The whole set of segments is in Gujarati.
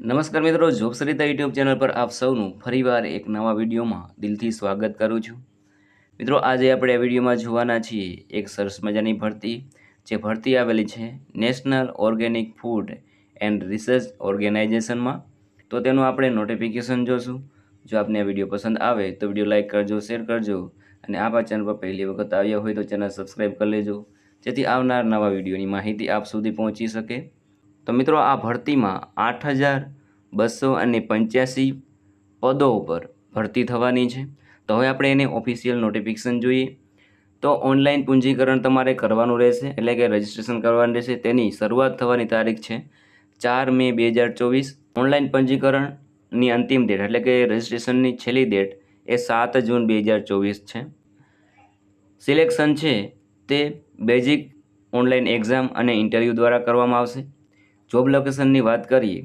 નમસ્કાર મિત્રો, જોબ સરિતા યુટ્યુબ ચેનલ પર આપ સૌનું ફરીવાર એક નવા વિડીયોમાં દિલથી સ્વાગત કરું છું. મિત્રો, આજે આપણે આ વિડીયોમાં જોવાના છીએ એક સરસ મજાની ભરતી. જે ભરતી આવેલી છે national organic food and research ઓર્ગેનાઇઝેશનમાં. તો તેનું આપણે નોટિફિકેશન જોશું. જો આપને આ વીડિયો પસંદ આવે તો વીડિયો લાઇક કરજો, શેર કરજો અને આપ ચેનલ પર પહેલી વખત આવ્યા હોય તો ચેનલ સબસ્ક્રાઈબ કરી લેજો. જેથી આવનાર નવા વિડીયોની માહિતી આપ સુધી પહોંચી શકે. તો મિત્રો આ ભરતીમાં આઠ હજાર બસો અને પંચ્યાસી પદો ઉપર ભરતી થવાની છે. તો હવે આપણે એને ઓફિશિયલ નોટિફિકેશન જોઈએ. તો ઓનલાઈન પૂંજીકરણ તમારે કરવાનું રહેશે, એટલે કે રજિસ્ટ્રેશન કરવાનું રહેશે. તેની શરૂઆત થવાની તારીખ છે ચાર મે બે હજાર ચોવીસ. ઓનલાઈન પંજીકરણની અંતિમ ડેટ એટલે કે રજિસ્ટ્રેશનની છેલ્લી ડેટ એ સાત જૂન બે હજાર ચોવીસ છે. સિલેક્શન છે તે બેઝિક ઓનલાઈન એક્ઝામ અને ઇન્ટરવ્યૂ દ્વારા કરવામાં આવશે. જોબ લોકેશનની વાત કરીએ,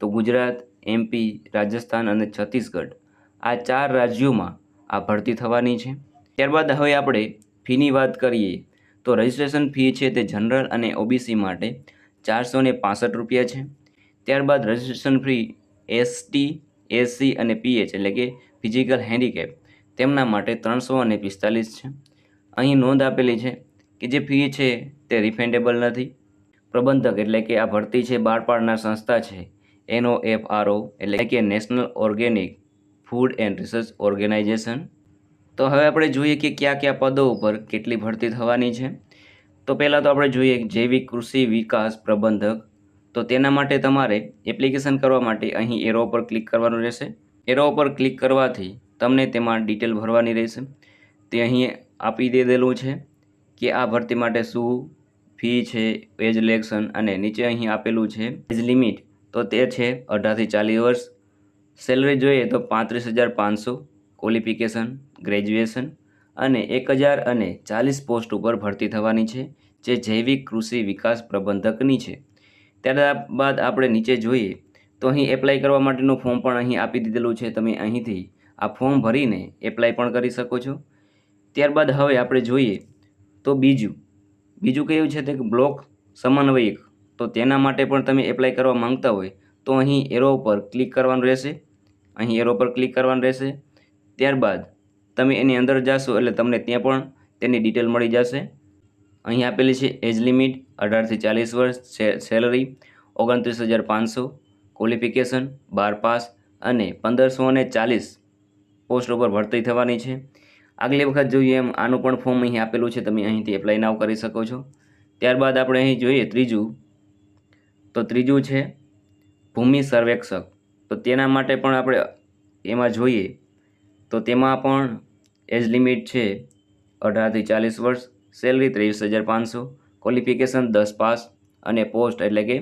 તો ગુજરાત એમપી રાજસ્થાન અને છત્તીસગઢ આ ચાર રાજ્યોમાં આ ભરતી થવાની છે. ત્યારબાદ હવે આપણે ફીની વાત કરીએ, તો રજિસ્ટ્રેશન ફી છે તે જનરલ અને ઓબીસી માટે ચારસો ને પાસઠ રૂપિયા છે. ત્યારબાદ રજિસ્ટ્રેશન ફી એસટી એસસી અને પીએચ એટલે કે ફિઝિકલ હેન્ડીકેપ તેમના માટે ત્રણસો અને પિસ્તાલીસ છે. અહીં નોંધ આપેલી છે કે જે ફી છે તે રિફેન્ડેબલ નથી. પ્રબંધક એટલે કે આ ભરતી છે બહાર પાડનાર સંસ્થા છે એનો એફ આર એટલે કે national organic food and research organization. તો હવે આપણે જોઈએ કે કયા કયા પદો ઉપર કેટલી ભરતી થવાની છે. તો પહેલાં તો આપણે જોઈએ જૈવિક કૃષિ વિકાસ પ્રબંધક. તો તેના માટે તમારે એપ્લિકેશન કરવા માટે અહીં એરો પર ક્લિક કરવાનું રહેશે. એરો પર ક્લિક કરવાથી તમને તેમાં ડિટેલ ભરવાની રહેશે. તે અહીં આપી દીધેલું છે કે આ ભરતી માટે શું ફી છે એજ ઇલેક્શન અને નીચે અહીં આપેલું છે એજ લિમિટ તો તે છે અઢારથી ચાલીસ વર્ષ. સેલરી જોઈએ તો પાંત્રીસ હજાર પાંચસો. ક્વોલિફિકેશન ગ્રેજ્યુએશન અને એક હજાર અને ચાલીસ પોસ્ટ ઉપર ભરતી થવાની છે, જે જૈવિક કૃષિ વિકાસ પ્રબંધકની છે. ત્યારબાદ આપણે નીચે જોઈએ તો અહીં એપ્લાય કરવા માટેનું ફોર્મ પણ અહીં આપી દીધેલું છે. તમે અહીંથી આ ફોર્મ ભરીને એપ્લાય પણ કરી શકો છો. ત્યારબાદ હવે આપણે જોઈએ તો બીજું. બીજું કયું છે તે બ્લોક સમન્વયક, તો તેના માટે પણ તમે એપ્લાય કરવા માંગતા હોય, તો અહીં એરો પર ક્લિક કરવાનું રહેશે. અહીં એરો પર ક્લિક કરવાનું રહેશે. ત્યારબાદ તમે એની અંદર જાશો એટલે તમને ત્યાં પણ તેની ડિટેલ મળી જશે. અહીં આપેલી છે એજ લિમિટ અઢારથી ચાલીસ વર્ષ સેલરી ઓગણત્રીસ હજાર પાંચસો ક્વોલિફિકેશન બાર પાસ અને પંદરસો અને ચાલીસ પોસ્ટ ઉપર ભરતી થવાની છે. આગલી વખત જોઈએ એમ આનું પણ ફોર્મ અહીં આપેલું છે, તમે અહીંથી એપ્લાય નાવ કરી શકો છો. ત્યારબાદ આપણે અહીં જોઈએ ત્રીજું. તો ત્રીજું છે ભૂમિ સર્વેક્ષક. તો તેના માટે પણ આપણે એમાં જોઈએ. તો તેમાં પણ એજ લિમિટ છે અઢારથી ચાલીસ વર્ષ, સેલરી ત્રેવીસ હજાર પાંચસો, ક્વોલિફિકેશન દસ પાસ અને પોસ્ટ એટલે કે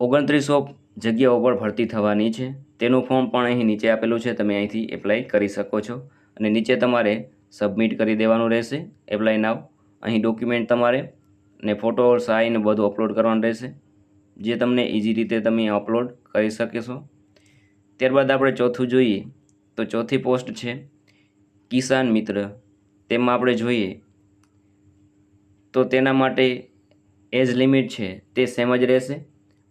ઓગણત્રીસો જગ્યાઓ પર ભરતી થવાની છે. તેનું ફોર્મ પણ અહીં નીચે આપેલું છે, તમે અહીંથી એપ્લાય કરી શકો છો. અને નીચે તમારે સબમિટ કરી દેવાનું રહેશે. એપ્લાય નાવ અહીં ડોક્યુમેન્ટ તમારે ને ફોટો સાઈન બધું અપલોડ કરવાનું રહેશે. જે તમને ઇઝી રીતે તમે અપલોડ કરી શકશો ત્યારબાદ આપણે ચોથું જોઈએ. તો ચોથી પોસ્ટ છે કિસાન મિત્ર. તેમાં આપણે જોઈએ. તો તેના માટે એજ લિમિટ છે તે સેમ જ રહેશે.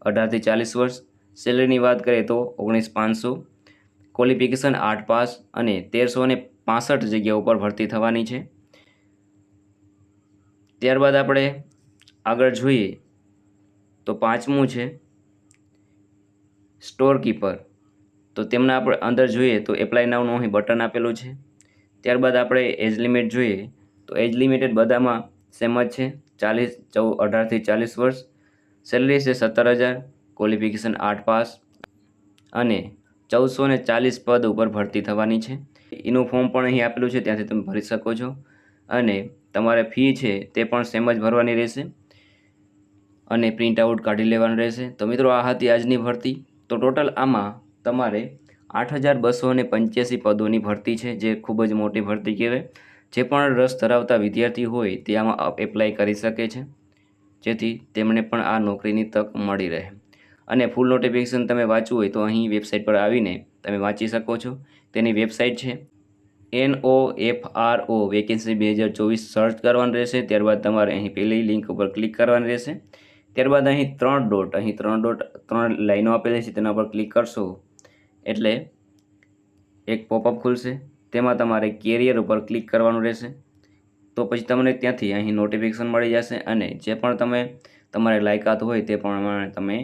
અઢારથી ચાલીસ વર્ષ. સેલરીની વાત કરીએ તો ઓગણીસ પાંચસો. ક્વોલિફિકેશન આઠ પાસ અને તેરસો ને પાસઠ જગ્યા ઉપર ભરતી થવાની છે. ત્યારબાદ આપણે આગળ જોઈએ તો પાંચમું છે સ્ટોર કીપર તો તેમના આપણે અંદર જોઈએ તો એપ્લાય નાવનું અહીં બટન આપેલું છે. ત્યારબાદ આપણે એજ લિમિટ જોઈએ તો એજ લિમિટેડ બધામાં સેમ જ છે. ચાલીસ ચૌ અઢારથી ચાલીસ વર્ષ. સેલરી છે સત્તર હજાર ક્વોલિફિકેશન આઠ પાસ અને ચૌદસો ને ચાલીસ પદ ઉપર ભરતી થવાની છે. એનું ફોર્મ પણ અહીં આપેલું છે, ત્યાંથી તમે ભરી શકો છો. અને તમારે ફી છે તે પણ સેમ જ ભરવાની રહેશે. અને પ્રિન્ટ આઉટ કાઢી લેવાનું રહેશે. તો મિત્રો, આ હતી આજની ભરતી. તો ટોટલ આમાં તમારે આઠ હજાર બસો ને પંચ્યાસી પદોની ભરતી છે, જે ખૂબ જ મોટી ભરતી કહેવાય. જે પણ રસ ધરાવતા વિદ્યાર્થી હોય તે આમાં એપ્લાય કરી શકે છે. જેથી તેમણે પણ આ નોકરીની તક મળી રહે. અને ફૂલ નોટિફિકેશન તમે વાંચવું હોય તો અહીં વેબસાઇટ પર આવીને તમે વાંચી શકો છો. તેની વેબસાઇટ છે N O F R O vacancy બે હજાર ચોવીસ સર્ચ કરવાનું રહેશે. ત્યારબાદ તમારે અહીં પેલી લિંક ઉપર ક્લિક કરવાની રહેશે. ત્યારબાદ અહીં ત્રણ ડોટ અહીં ત્રણ ડોટ ત્રણ લાઈનો આપેલી છે, તેના પર ક્લિક કરશો એટલે એક પોપઅપ ખુલશે. તેમાં તમારે કેરિયર ઉપર ક્લિક કરવાનું રહેશે. તો પછી તમને ત્યાંથી અહીં નોટિફિકેશન મળી જશે અને જે પણ તમે તમારે લાયકાત હોય તે પ્રમાણે તમે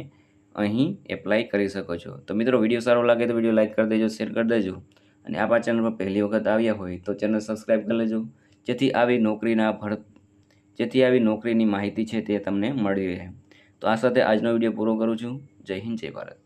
અહીં એપ્લાય કરી શકો છો. તો મિત્રો વીડિયો સારો લાગે તો વીડિયો લાઇક કરી દેજો શેર કરી દેજો. અને આપણા ચેનલ પર પહેલી વખત આવ્યા હોય તો ચેનલ સબસ્ક્રાઈબ કરી લેજો. જેથી આવી નોકરીના ભર જેથી આવી નોકરીની માહિતી છે તે તમને મળી રહે. તો આ સાથે આજનો વીડિયો પૂરો કરું છું. જય હિન્દ, જય ભારત.